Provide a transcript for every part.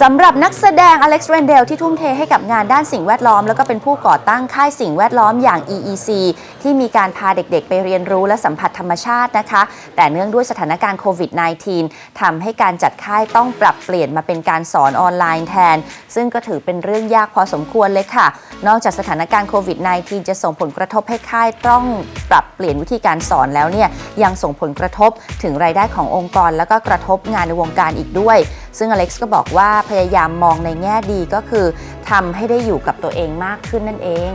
สำหรับนักแสดงอเล็กซ์เรนเดลที่ทุ่มเทให้กับงานด้านสิ่งแวดล้อม แล้วก็เป็นผู้ก่อตั้งค่ายสิ่งแวดล้อมอย่าง EEC ที่มีการพาเด็กๆ ไปเรียนรู้และสัมผัสธรรมชาตินะคะ แต่เนื่องด้วยสถานการณ์โควิด -19 ทำให้การจัดค่ายต้องปรับเปลี่ยนมาเป็นการสอนออนไลน์แทน ซึ่งก็ถือเป็นเรื่องยากพอสมควรเลยค่ะ นอกจากสถานการณ์โควิด -19 จะส่งผลกระทบให้ค่ายต้องปรับเปลี่ยนวิธีการสอนแล้วเนี่ยยังส่งผลกระทบถึงรายได้ขององค์กร แล้วก็กระทบงานในวงการอีกด้วย ซึ่งอเล็กซ์ก็บอกว่าพยายามมองในแง่ดีก็คือทำให้ได้อยู่กับตัวเองมากขึ้นนั่นเอง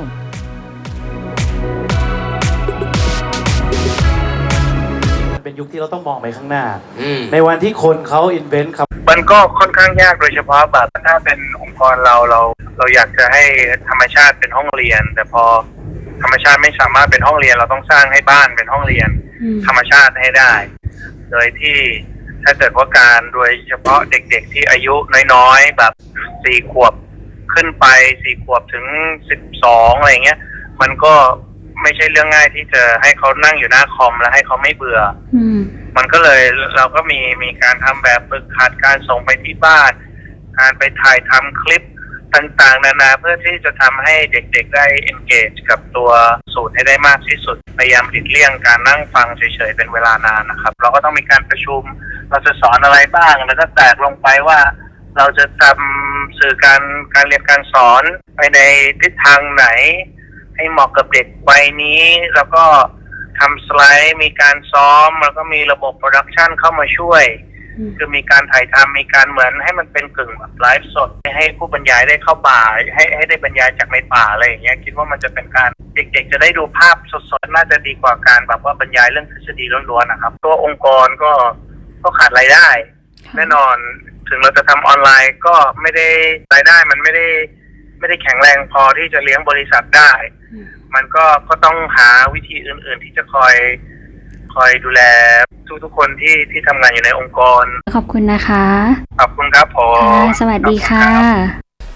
มันเป็นยุคที่เราต้องมองไปข้างหน้าอืมในวันที่คนเขาอินเวนต์ครับมันก็ค่อนข้างยากโดยเฉพาะแบบถ้าเป็นองค์กรเราเราเราอยากจะให้ธรรมชาติเป็นห้องเรียน แต่พอธรรมชาติไม่สามารถเป็นห้องเรียน เราต้องสร้างให้บ้านเป็นห้องเรียน ธรรมชาติให้ได้ โดยที่ ถ้าเกิดว่าการโดยเฉพาะเด็กๆที่อายุน้อยๆ แบบสี่ขวบขึ้นไปสี่ขวบถึงสิบสองอะไรเงี้ย มันก็ไม่ใช่เรื่องง่ายที่จะให้เขานั่งอยู่หน้าคอมแล้วให้เขาไม่เบื่อ อืม มันก็เลยเราก็มีมีการทำแบบฝึกหัดการส่งไปที่บ้าน การไปถ่ายทำคลิปต่างๆ นานาเพื่อที่จะทำให้เด็กๆได้ engage กับตัวสูตรให้ได้มากที่สุด พยายามหลีกเลี่ยงการนั่งฟังเฉยๆเป็นเวลานานนะครับ เราก็ต้องมีการประชุม เราจะสอนอะไรบ้างแล้วก็แตกลงไปว่า เราจะทำสื่อการการเรียนการสอนไปในทิศทางไหน ให้เหมาะกับเด็กวัยนี้ แล้วก็ทำสไลด์มีการซ้อม แล้วก็มีระบบโปรดักชันเข้ามาช่วยอืมคือมีการถ่ายทำมีการเหมือนให้มันเป็นกึ่งแบบไลฟ์สด ให้ผู้บรรยายได้เข้าป่าให้ให้ได้บรรยายจากในป่าอะไรอย่างเงี้ยคิดว่ามันจะเป็นการเด็กๆ จะได้ดูภาพสดๆ น่าจะดีกว่าการแบบว่าบรรยายเรื่องทฤษฎีล้วนๆนะครับ ตัวองค์กรก็ ก็ขาดรายได้ แน่นอนถึงเราจะทำออนไลน์ก็ไม่ได้รายได้มันไม่ได้ ไม่ได้แข็งแรงพอที่จะเลี้ยงบริษัทได้อืมมันก็ก็ต้องหาวิธีอื่น ๆ ที่จะคอยคอยดูแลทุกๆคนที่ที่ทำงานอยู่ในองค์กร ขอบคุณนะคะ ขอบคุณครับผมค่ะสวัสดีค่ะ